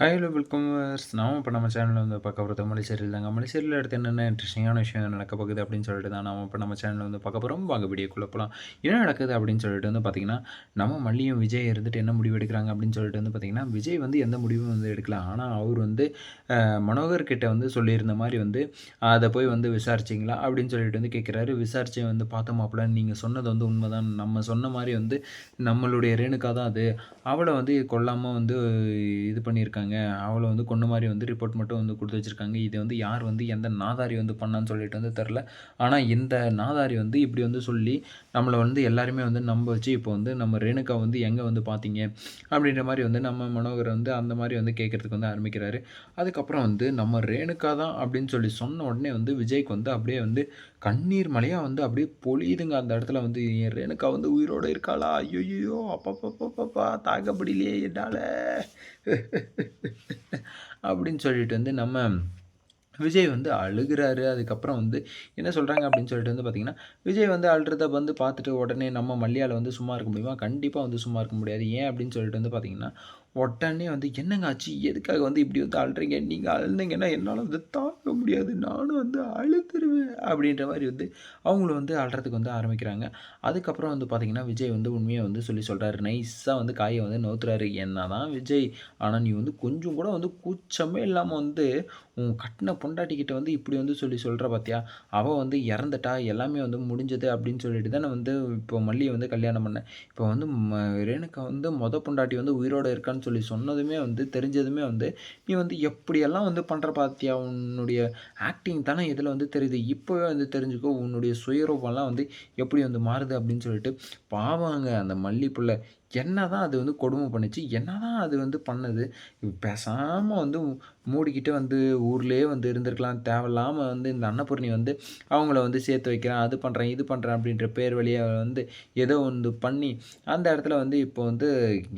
Hi hello welcome நாம இப்போ நம்ம சேனலில் வந்து பார்க்க போகிறது மலைச்சேரியில் தாங்க. மலைச்சேரியில் அடுத்து என்னென்ன இன்ட்ரெஸ்டிங்கான விஷயம் நடக்க போகுது அப்படின்னு சொல்லிட்டு தான் நம்ம இப்போ நம்ம சேனலில் வந்து பார்க்க போகிறோம் வாங்க வீடியோக்குள்ளே போகலாம் என்ன நடக்குது அப்படின்னு சொல்லிட்டு வந்து பார்த்திங்கன்னா நம்ம மல்லியும் விஜய் இருந்துட்டு என்ன முடிவு எடுக்கிறாங்க அப்படின்னு சொல்லிட்டு வந்து பார்த்திங்கன்னா விஜய் வந்து எந்த முடிவும் வந்து எடுக்கலாம். ஆனால் அவர் வந்து மனோகர்கிட்ட வந்து சொல்லியிருந்த மாதிரி வந்து அதை போய் வந்து விசாரிச்சிங்களா அப்படின்னு சொல்லிட்டு வந்து கேட்குறாரு விசாரிச்சு வந்து பார்த்தோமாப்பில் நீங்கள் சொன்னது வந்து உண்மைதான். நம்ம சொன்ன மாதிரி வந்து நம்மளுடைய ரேணுக்கா தான் அது. அவளை வந்து கொல்லாமல் வந்து இது பண்ணியிருக்காங்க. வச்சுருக்காங்க. அவளை வந்து கொண்டு மாதிரி வந்து ரிப்போர்ட் மட்டும் வந்து கொடுத்து வச்சுருக்காங்க. இது வந்து யார் வந்து எந்த நாதாரி வந்து பண்ணான்னு சொல்லிட்டு வந்து தெரில ஆனால் இந்த நாதாரி வந்து இப்படி வந்து சொல்லி நம்மளை வந்து எல்லாருமே வந்து நம்ப வச்சு இப்போ வந்து நம்ம ரேணுகா வந்து எங்கே வந்து பார்த்தீங்க அப்படின்ற மாதிரி வந்து நம்ம மனோகர் வந்து அந்த மாதிரி வந்து கேட்குறதுக்கு வந்து ஆரம்பிக்கிறாரு. அதுக்கப்புறம் வந்து நம்ம ரேணுகா தான் அப்படின்னு சொல்லி சொன்ன உடனே வந்து விஜய்க்கு வந்து அப்படியே வந்து கண்ணீர் மலையாக வந்து அப்படியே பொழியுதுங்க அந்த இடத்துல வந்து என் ரேணுக்கா வந்து உயிரோடு இருக்காளா? ஐயோயோ அப்பப்பப்பப்பா தாக்க என்னால். அப்படின்னு சொல்லிட்டு வந்து நம்ம விஜய் வந்து அழுகிறாரு. அதுக்கப்புறம் வந்து என்ன சொல்கிறாங்க அப்படின்னு சொல்லிட்டு வந்து பார்த்திங்கன்னா விஜய் வந்து அழுறத வந்து பார்த்துட்டு உடனே நம்ம மல்லியால் வந்து சும்மா இருக்க முடியுமா? கண்டிப்பாக வந்து சும்மா இருக்க முடியாது. ஏன் அப்படின்னு சொல்லிட்டு வந்து பார்த்திங்கன்னா உடனே வந்து என்னங்க ஆச்சு? எதுக்காக வந்து இப்படி வந்து அழுறீங்க? நீங்கள் அழுந்தீங்கன்னா என்னால் வந்து தாங்க முடியாது. நானும் வந்து அழுதுருவேன். அப்படின்ற மாதிரி வந்து அவங்களும் வந்து அழுறதுக்கு வந்து ஆரம்பிக்கிறாங்க. அதுக்கப்புறம் வந்து பார்த்திங்கன்னா விஜய் வந்து உண்மையை வந்து சொல்லி சொல்கிறாரு நைஸாக வந்து காயை வந்து நோத்துறாரு என்ன தான் விஜய் ஆனால் நீ வந்து கொஞ்சம் கூட வந்து கூச்சமே இல்லாமல் வந்து உன் கட்டின பொண்டாட்டிக்கிட்ட வந்து இப்படி வந்து சொல்லி சொல்கிற பார்த்தியா அவள் வந்து இறந்துட்டா எல்லாமே வந்து முடிஞ்சது அப்படின்னு சொல்லிட்டு தான் நான் வந்து இப்போ மல்லியை வந்து கல்யாணம் பண்ணேன் இப்போ வந்து ரேணுக்கா வந்து மொத பொண்டாட்டி வந்து உயிரோடு இருக்கான்னு சொல்லி சொன்னதுமே வந்து தெரிஞ்சதுமே வந்து நீ வந்து எப்படியெல்லாம் வந்து பண்ணுற பார்த்தியா உன்னுடைய ஆக்டிங் தானே இதில் வந்து தெரியுது. இப்போவே வந்து தெரிஞ்சுக்கோ உன்னுடைய சுயரூபம்லாம் வந்து எப்படி வந்து மாறுது அப்படின்னு சொல்லிட்டு பாவாங்க அந்த மல்லிப்புள்ள என்ன தான் அது வந்து கொடுமை பண்ணுச்சு என்ன தான் அது வந்து பண்ணது? பேசாமல் வந்து மூடிக்கிட்டு வந்து ஊர்லேயே வந்து இருந்திருக்கலாம். தேவையில்லாமல் வந்து இந்த அன்னபூர்ணி வந்து அவங்கள வந்து சேர்த்து வைக்கிறேன் அது பண்ணுறேன் இது பண்ணுறேன் அப்படின்ற பேர் வழியாக வந்து ஏதோ வந்து பண்ணி அந்த இடத்துல வந்து இப்போ வந்து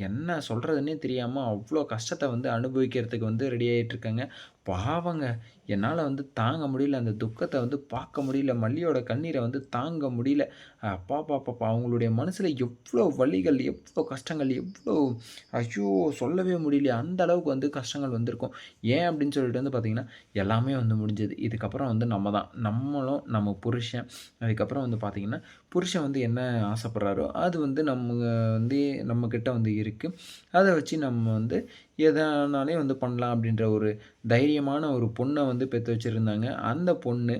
என்ன சொல்கிறதுனே தெரியாமல் அவ்வளோ கஷ்டத்தை வந்து அனுபவிக்கிறதுக்கு வந்து ரெடி ஆகிட்டுருக்காங்க பாவங்க. என்னால் வந்து தாங்க முடியல. அந்த துக்கத்தை வந்து பார்க்க முடியல. மல்லியோட கண்ணீரை வந்து தாங்க முடியல. அப்பா பாப்பா அவங்களுடைய மனசில் எவ்வளோ வழிகள் எவ்வளோ கஷ்டங்கள் எவ்வளோ ஐயோ சொல்லவே முடியல அந்த அளவுக்கு வந்து கஷ்டங்கள் வந்திருக்கும். ஏன் அப்படின்னு சொல்லிட்டு வந்து பார்த்திங்கன்னா எல்லாமே வந்து முடிஞ்சது. இதுக்கப்புறம் வந்து நம்ம தான். நம்மளும் நம்ம புருஷன். அதுக்கப்புறம் வந்து பார்த்திங்கன்னா புருஷன் வந்து என்ன ஆசைப்பட்றாரோ அது வந்து நம்ம வந்து நம்மக்கிட்ட வந்து இருக்குது அதை வச்சு நம்ம வந்து எதனாலே வந்து பண்ணலாம் அப்படின்ற ஒரு தைரியமான ஒரு பொண்ணை வந்து பெற்று வச்சுருந்தாங்க. அந்த பொண்ணு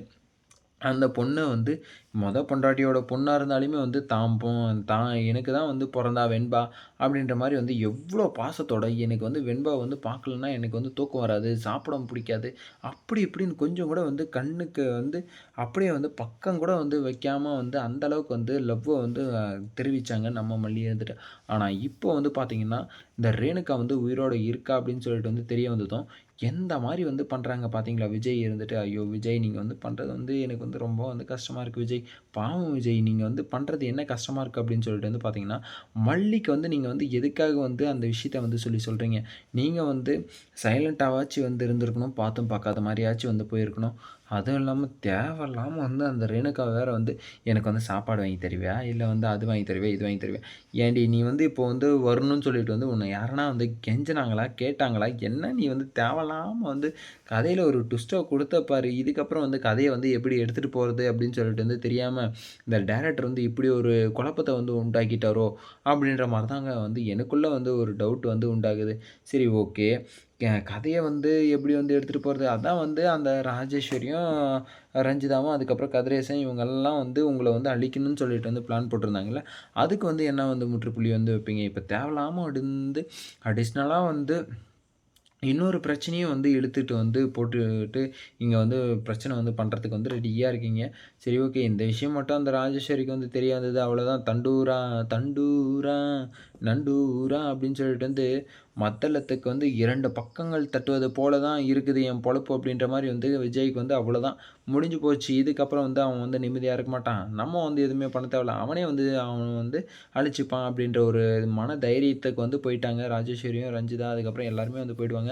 அந்த பொண்ணை வந்து மொதல் பொண்டாட்டியோட பொண்ணாக இருந்தாலுமே வந்து தான் தான் எனக்கு தான் வந்து பிறந்தா வெண்பா அப்படின்ற மாதிரி வந்து எவ்வளோ பாசத்தோட எனக்கு வந்து வெண்பா வந்து பார்க்கலன்னா எனக்கு வந்து தூக்கம் வராது சாப்பிட பிடிக்காது. அப்படி இப்படின்னு கொஞ்சம் கூட வந்து கண்ணுக்கு வந்து அப்படியே வந்து பக்கம் கூட வந்து வைக்காமல் வந்து அந்த அளவுக்கு வந்து லவ்வை வந்து தெரிவித்தாங்க நம்ம மல்லி இருந்துட்டு. ஆனால் இப்போ வந்து பார்த்திங்கன்னா இந்த ரேணுகா வந்து உயிரோடு இருக்கா அப்படின்னு சொல்லிட்டு வந்து தெரிய வந்ததும் எந்த மாதிரி வந்து பண்ணுறாங்க பார்த்தீங்களா விஜய் இருந்துட்டு ஐயோ விஜய் நீங்கள் வந்து பண்ணுறது வந்து எனக்கு வந்து ரொம்ப வந்து கஷ்டமாக இருக்குது விஜய் பாவம் விஜய் நீங்கள் வந்து பண்ணுறது என்ன கஷ்டமாக இருக்குது அப்படின்னு சொல்லிட்டு வந்து பார்த்தீங்கன்னா மல்லிக்கு வந்து நீங்கள் வந்து எதுக்காக வந்து அந்த விஷயத்த வந்து சொல்லி சொல்கிறீங்க நீங்கள் வந்து சைலண்ட்டாகவாச்சும் வந்து இருந்திருக்கணும் பார்த்தும் பார்க்காத மாதிரியாச்சும் வந்து போயிருக்கணும். அதுவும் இல்லாமல் தேவையில்லாமல் வந்து அந்த ரேணுகா வேறு வந்து எனக்கு வந்து சாப்பாடு வாங்கி தருவியா? இல்லை வந்து அது வாங்கி தருவியா இது வாங்கி தருவியா? ஏன்டி நீ வந்து இப்போ வந்து வரணும்னு சொல்லிட்டு வந்து உன்னை யாருன்னா வந்து கெஞ்சினாங்களா கேட்டாங்களா? என்ன நீ வந்து தேவையில்லாமல் வந்து கதையில் ஒரு ட்விஸ்ட்டை கொடுத்த பாரு. இதுக்கப்புறம் வந்து கதையை வந்து எப்படி எடுத்துகிட்டு போகிறது அப்படின்னு சொல்லிட்டு வந்து தெரியாமல் இந்த டேரக்டர் வந்து இப்படி ஒரு குழப்பத்தை வந்து உண்டாக்கிட்டாரோ அப்படின்ற மாதிரி தாங்க வந்து எனக்குள்ளே வந்து ஒரு டவுட் வந்து உண்டாகுது. சரி ஓகே கதையை வந்து எப்படி வந்து எடுத்துகிட்டு போகிறது அதான் வந்து அந்த ராஜேஸ்வரியும் ரஞ்சிதாவும் அதுக்கப்புறம் கதிரேசன் இவங்கெல்லாம் வந்து உங்களை வந்து அழிக்கணும்னு சொல்லிட்டு வந்து பிளான் போட்டிருந்தாங்கல்ல? அதுக்கு வந்து என்ன வந்து முற்றுப்புள்ளி வந்து வைப்பீங்க? இப்போ தேவையில்லாமல் வந்து அடிஷ்னலாக வந்து இன்னொரு பிரச்சனையும் வந்து இழுத்துட்டு வந்து போட்டுட்டு இங்கே வந்து பிரச்சனை வந்து பண்ணுறதுக்கு வந்து ரெடியாக இருக்கீங்க. சரி ஓகே இந்த விஷயம் மட்டும் அந்த ராஜேஸ்வரிக்கு வந்து தெரியாதது. அவ்வளோதான் தண்டூரா தண்டூரா நண்டூரா அப்படின்னு சொல்லிட்டு வந்து மத்தளத்துக்கு வந்து இரண்டு பக்கங்கள் தட்டுவது போல தான் இருக்குது. என் பொழப்பு அப்படின்ற மாதிரி வந்து விஜய்க்கு வந்து அவ்வளோதான் முடிஞ்சு போச்சு. இதுக்கப்புறம் வந்து அவன் வந்து நிம்மதியாக இருக்க மாட்டான். நம்ம வந்து எதுவுமே பண்ண தேவையில்ல. அவனே வந்து அவன் வந்து அழிச்சுப்பான் அப்படின்ற ஒரு மன தைரியத்துக்கு வந்து போயிட்டாங்க ராஜேஸ்வரியும் ரஞ்சிதா. அதுக்கப்புறம் எல்லாருமே வந்து போயிடுவாங்க.